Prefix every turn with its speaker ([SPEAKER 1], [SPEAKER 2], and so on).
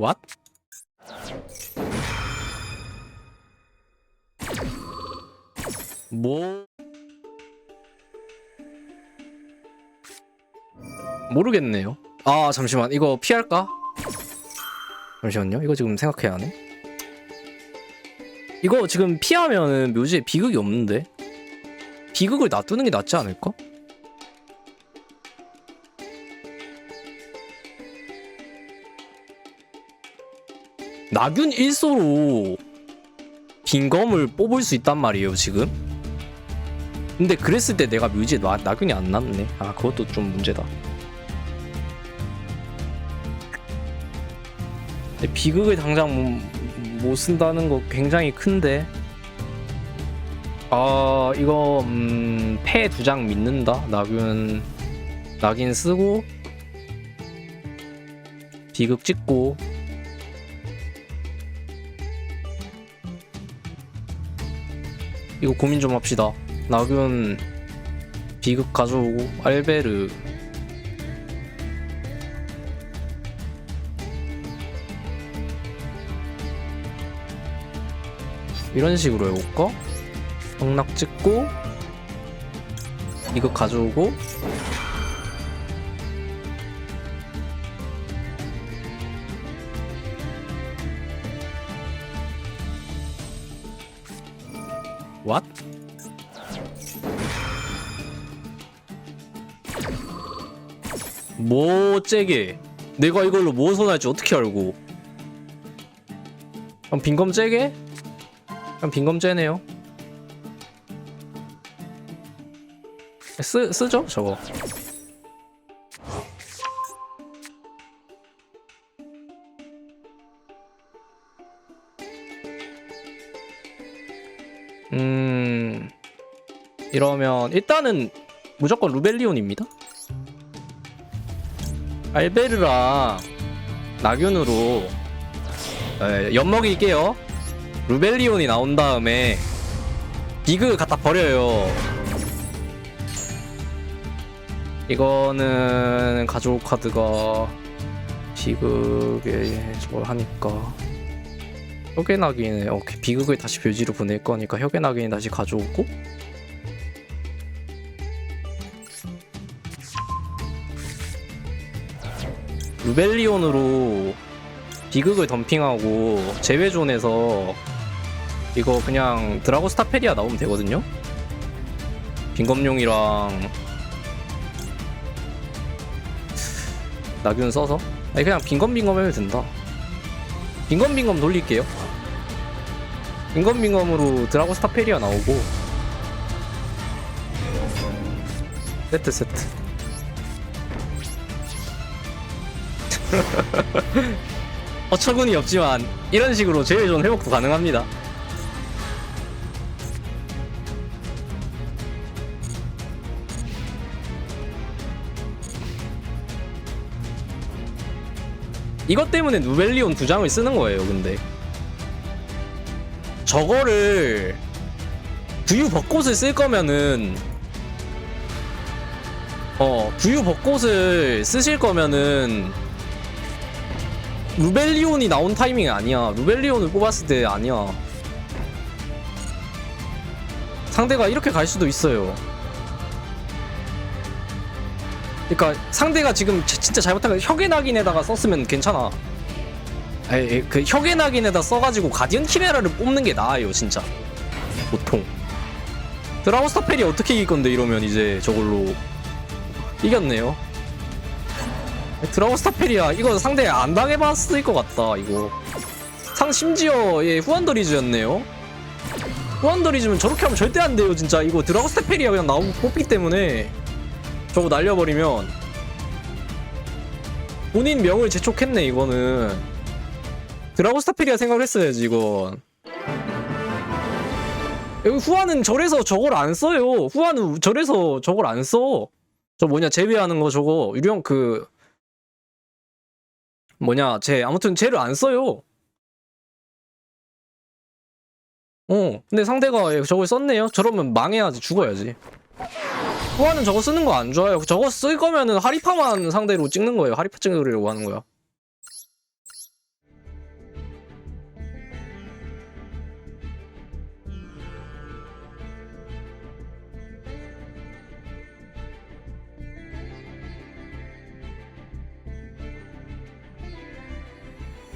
[SPEAKER 1] What? 뭐 모르겠네요. 아 잠시만 이거 피할까? 잠시만요. 이거 지금 생각해야 하네. 이거 지금 피하면은 묘지에 비극이 없는데 비극을 놔두는 게 낫지 않을까? 낙윤 1소로 빈검을 뽑을 수 있단 말이에요 지금. 근데 그랬을 때 내가 묘지에 나, 낙윤이 안 났네. 아 그것도 좀 문제다. 비극을 당장 못, 못 쓴다는 거 굉장히 큰데. 아 이거 음, 패두 장 믿는다. 낙윤 낙인 쓰고 비극 찍고 이거 고민 좀 합시다. 낙윤 비극 가져오고 알베르 이런 식으로 해볼까? 성낙 찍고 비극 가져오고 What? 뭐 째게? 내가 이걸로 뭐 손할지 어떻게 알고? 그럼 빈검 째게? 그럼 빈검 째네요. 쓰 쓰죠 저거. 음 이러면 일단은 무조건 루벨리온입니다. 알베르랑 낙윤으로 에, 엿먹일게요. 루벨리온이 나온 다음에 비그 갖다 버려요. 이거는 가족 카드가 비극에 저걸 하니까 혁연하기는 오케이 비극을 다시 묘지로 보낼 거니까 혁연하기는 다시 가져오고? 루벨리온으로 비극을 덤핑하고 제외존에서 이거 그냥 드라고 스타페리아 나오면 되거든요? 빈검용이랑 낙윤 써서? 아니 그냥 빈검빈검 하면 된다 빈검빈검 돌릴게요. 빈검빈검으로 드라고 스타 페리아 나오고. 세트 세트. 어처구니 없지만 이런 식으로 제일 좋은 회복도 가능합니다 이것 때문에 누벨리온 두 장을 쓰는 거예요 근데. 저거를 부유 벚꽃을 쓸 거면은 어 부유 벚꽃을 쓰실 거면은 루벨리온이 나온 타이밍이 아니야. 루벨리온을 뽑았을 때 아니야. 상대가 이렇게 갈 수도 있어요 그러니까 상대가 지금 지- 진짜 잘못한 거 혁의 낙인에다가 썼으면 괜찮아. 에이, 그 혁의 낙인에다 써가지고 가디언 키메라를 뽑는 게 나아요, 진짜. 보통. 드라고스타 페리 어떻게 이길 건데 이러면 이제 저걸로 이겼네요. 드라고스타 페리야 이거 상대 안 당해봤을 것 같다 이거. 상 심지어 예 후안더리즈였네요. 후안더리즈면 저렇게 하면 절대 안 돼요 진짜 이거 드라고스타 페리야 그냥 나오고 뽑기 때문에 저거 날려버리면 본인 명을 재촉했네 이거는. 드라고스타페리아 생각을 했어야지 이건. 후아는 절에서 저걸 안 써요. 후아는 절에서 저걸 안써 저 뭐냐 제외하는 거 저거. 유령 그 뭐냐 제 아무튼 쟤를 안 써요. 어 근데 상대가 예, 저걸 썼네요. 저러면 망해야지 죽어야지 후아는 저거 쓰는 거 안 좋아요. 저거 쓸 거면은 하리파만 상대로 찍는 거예요. 하리파 찍으려고 하는 거야.